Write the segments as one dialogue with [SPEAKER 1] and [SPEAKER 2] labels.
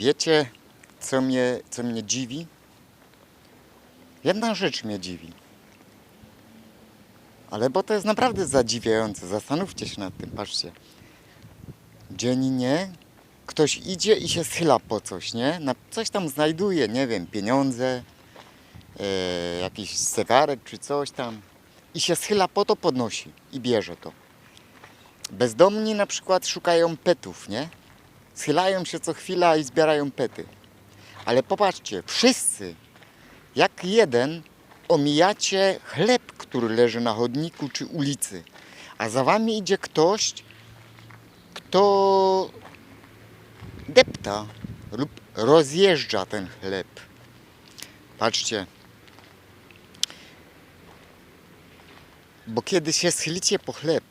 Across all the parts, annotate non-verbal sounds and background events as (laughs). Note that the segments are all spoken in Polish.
[SPEAKER 1] Wiecie, co mnie, co mnie dziwi? Jedna rzecz mnie dziwi. Ale bo to jest naprawdę zadziwiające. Zastanówcie się nad tym, patrzcie. Dziennie ktoś idzie i się schyla po coś, nie? Na coś tam znajduje, nie wiem, pieniądze, e, jakiś zegarek czy coś tam. I się schyla po to, podnosi i bierze to. Bezdomni na przykład szukają petów, nie? Schylają się co chwila i zbierają pety. Ale popatrzcie, wszyscy, jak jeden, omijacie chleb, który leży na chodniku czy ulicy. A za wami idzie ktoś, kto depta lub rozjeżdża ten chleb. Patrzcie. Bo kiedy się schylicie po chleb,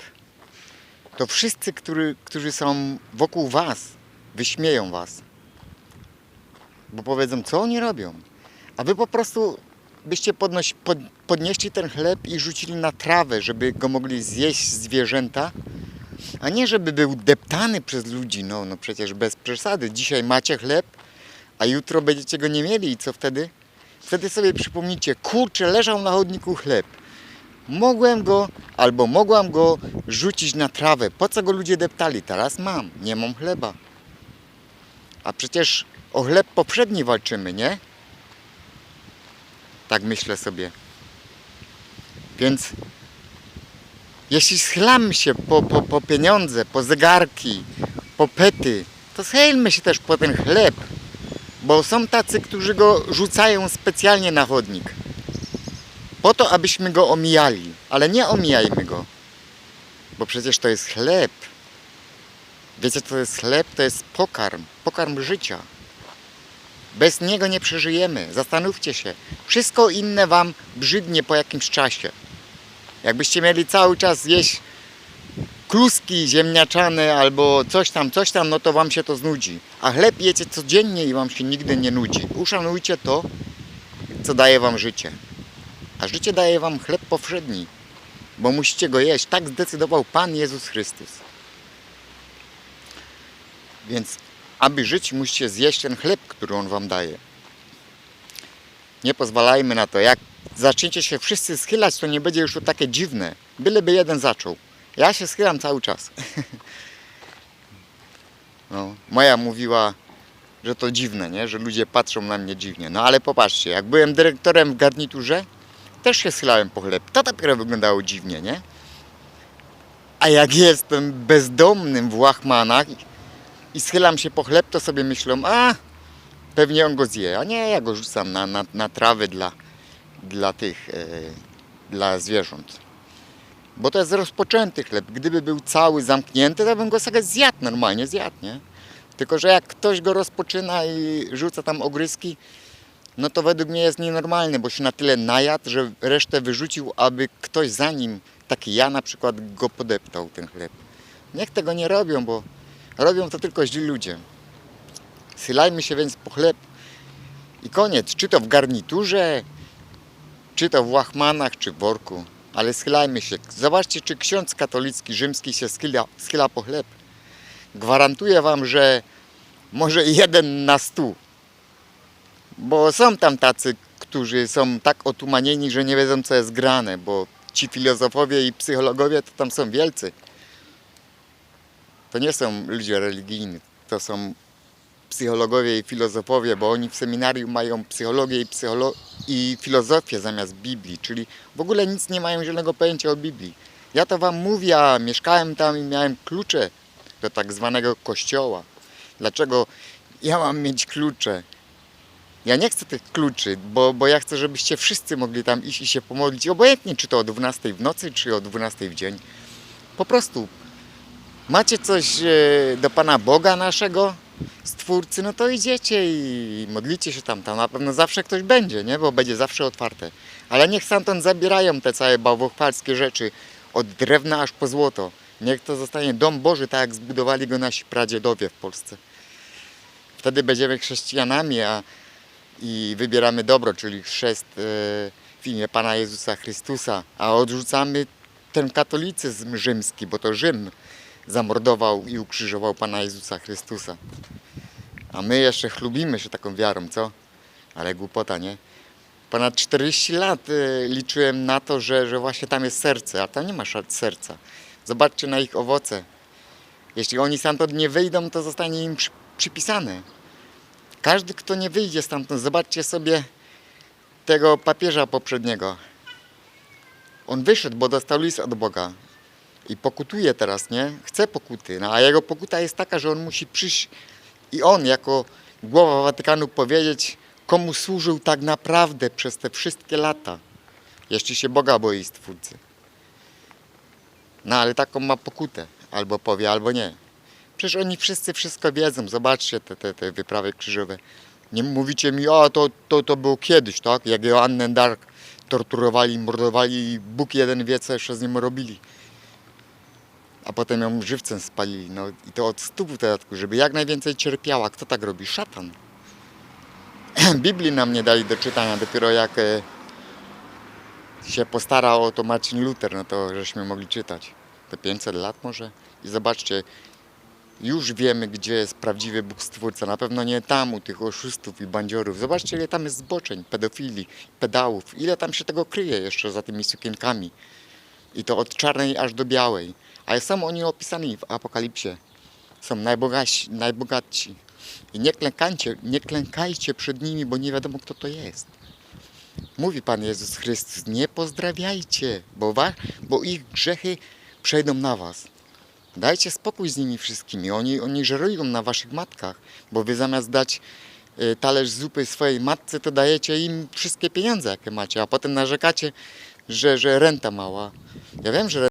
[SPEAKER 1] to wszyscy, który, którzy są wokół was, wyśmieją was. Bo powiedzą, co oni robią. A wy po prostu byście podnoś, pod, podnieśli ten chleb i rzucili na trawę, żeby go mogli zjeść zwierzęta, a nie żeby był deptany przez ludzi. No, no przecież bez przesady. Dzisiaj macie chleb, a jutro będziecie go nie mieli i co wtedy? Wtedy sobie przypomnijcie, kurczę, leżał na chodniku chleb. Mogłem go albo mogłam go rzucić na trawę. Po co go ludzie deptali? Teraz mam, nie mam chleba. A przecież o chleb poprzedni walczymy, nie? Tak myślę sobie. Więc jeśli schylamy się po, po, po pieniądze, po zegarki, po pety, to schylmy się też po ten chleb. Bo są tacy, którzy go rzucają specjalnie na chodnik. Po to, abyśmy go omijali. Ale nie omijajmy go. Bo przecież to jest chleb. Wiecie, co to jest chleb? To jest pokarm. Pokarm życia. Bez niego nie przeżyjemy. Zastanówcie się. Wszystko inne wam brzydnie po jakimś czasie. Jakbyście mieli cały czas jeść kluski ziemniaczane albo coś tam, coś tam, no to wam się to znudzi. A chleb jecie codziennie i wam się nigdy nie nudzi. Uszanujcie to, co daje wam życie. A życie daje wam chleb powszedni, bo musicie go jeść. Tak zdecydował Pan Jezus Chrystus. Więc aby żyć, musicie zjeść ten chleb, który On wam daje. Nie pozwalajmy na to. Jak zaczniecie się wszyscy schylać, to nie będzie już to takie dziwne. Byleby jeden zaczął. Ja się schylam cały czas. (laughs) No, moja mówiła, że to dziwne, nie? że ludzie patrzą na mnie dziwnie. No ale popatrzcie, jak byłem dyrektorem w garniturze, też się schylałem po chleb. To dopiero wyglądało dziwnie, nie? A jak jestem bezdomnym w łachmanach i- schylam się po chleb, to sobie myślą, a pewnie on go zje. A nie, ja go rzucam na, na, na trawę dla, dla tych, e, dla zwierząt. Bo to jest rozpoczęty chleb. Gdyby był cały zamknięty, to bym go sobie zjadł, normalnie zjadł, nie? Tylko, że jak ktoś go rozpoczyna i rzuca tam ogryzki, no to według mnie jest nienormalny, bo się na tyle najadł, że resztę wyrzucił, aby ktoś za nim, taki ja na przykład, go podeptał ten chleb. Niech tego nie robią, bo robią to tylko źli ludzie. Schylajmy się więc po chleb i koniec. Czy to w garniturze, czy to w łachmanach, czy w worku. Ale schylajmy się. Zobaczcie, czy ksiądz katolicki, rzymski się schyla, schyla po chleb. Gwarantuję wam, że może jeden na stu. Bo są tam tacy, którzy są tak otumanieni, że nie wiedzą, co jest grane, bo ci filozofowie i psychologowie to tam są wielcy. To nie są ludzie religijni, to są psychologowie i filozofowie, bo oni w seminarium mają psychologię i, psycholo- i filozofię zamiast Biblii, czyli w ogóle nic nie mają zielonego pojęcia o Biblii. Ja to wam mówię, a mieszkałem tam i miałem klucze do tak zwanego kościoła. Dlaczego ja mam mieć klucze? Ja nie chcę tych kluczy, bo, bo ja chcę, żebyście wszyscy mogli tam iść i się pomodlić, obojętnie czy to o 12 w nocy, czy o 12 w dzień. Po prostu macie coś e, do Pana Boga naszego, Stwórcy, no to idziecie i modlicie się tam. Tam na pewno zawsze ktoś będzie, nie? Bo będzie zawsze otwarte. Ale niech stamtąd zabierają te całe bałwochwalskie rzeczy, od drewna aż po złoto. Niech to zostanie dom Boży, tak jak zbudowali go nasi pradziedowie w Polsce. Wtedy będziemy chrześcijanami, a i wybieramy dobro, czyli chrzest e, w imię Pana Jezusa Chrystusa, a odrzucamy ten katolicyzm rzymski, bo to Rzym zamordował i ukrzyżował Pana Jezusa Chrystusa. A my jeszcze chlubimy się taką wiarą, co? Ale głupota, nie? Ponad 40 lat y, liczyłem na to, że, że właśnie tam jest serce, a tam nie ma serca. Zobaczcie na ich owoce. Jeśli oni stamtąd nie wyjdą, to zostanie im przy, przypisane. Każdy, kto nie wyjdzie stamtąd, zobaczcie sobie tego papieża poprzedniego. On wyszedł, bo dostał list od Boga i pokutuje teraz, nie? Chce pokuty, no a jego pokuta jest taka, że on musi przyjść i on jako głowa Watykanu powiedzieć, komu służył tak naprawdę przez te wszystkie lata, jeśli się Boga boi Stwórcy. No ale taką ma pokutę, albo powie, albo nie. Przecież oni wszyscy wszystko wiedzą, zobaczcie te, te, te wyprawy krzyżowe. Nie mówicie mi, o to, to, to było kiedyś, tak? Jak Joannę Dark torturowali, mordowali i Bóg jeden wie, co jeszcze z nim robili. A potem ją żywcem spalili, no i to od stóp dodatku, żeby jak najwięcej cierpiała. Kto tak robi? Szatan. (clears throat) Biblii nam nie dali do czytania, dopiero jak e, się postarał o to Marcin Luther, no to żeśmy mogli czytać. Te 500 lat może. I zobaczcie, już wiemy, gdzie jest prawdziwy Bóg Stwórca. Na pewno nie tam, u tych oszustów i bandziorów. Zobaczcie, ile tam jest zboczeń, pedofili, pedałów. Ile tam się tego kryje jeszcze za tymi sukienkami. I to od czarnej aż do białej. Ale są oni opisani w Apokalipsie. Są najbogatsi. najbogatsi. I nie klękajcie, nie klękajcie przed nimi, bo nie wiadomo, kto to jest. Mówi Pan Jezus Chrystus, nie pozdrawiajcie, bo, wa, bo ich grzechy przejdą na was. Dajcie spokój z nimi wszystkimi. Oni, oni żerują na waszych matkach, bo wy zamiast dać y, talerz zupy swojej matce, to dajecie im wszystkie pieniądze, jakie macie, a potem narzekacie, że, że renta mała. Ja wiem, że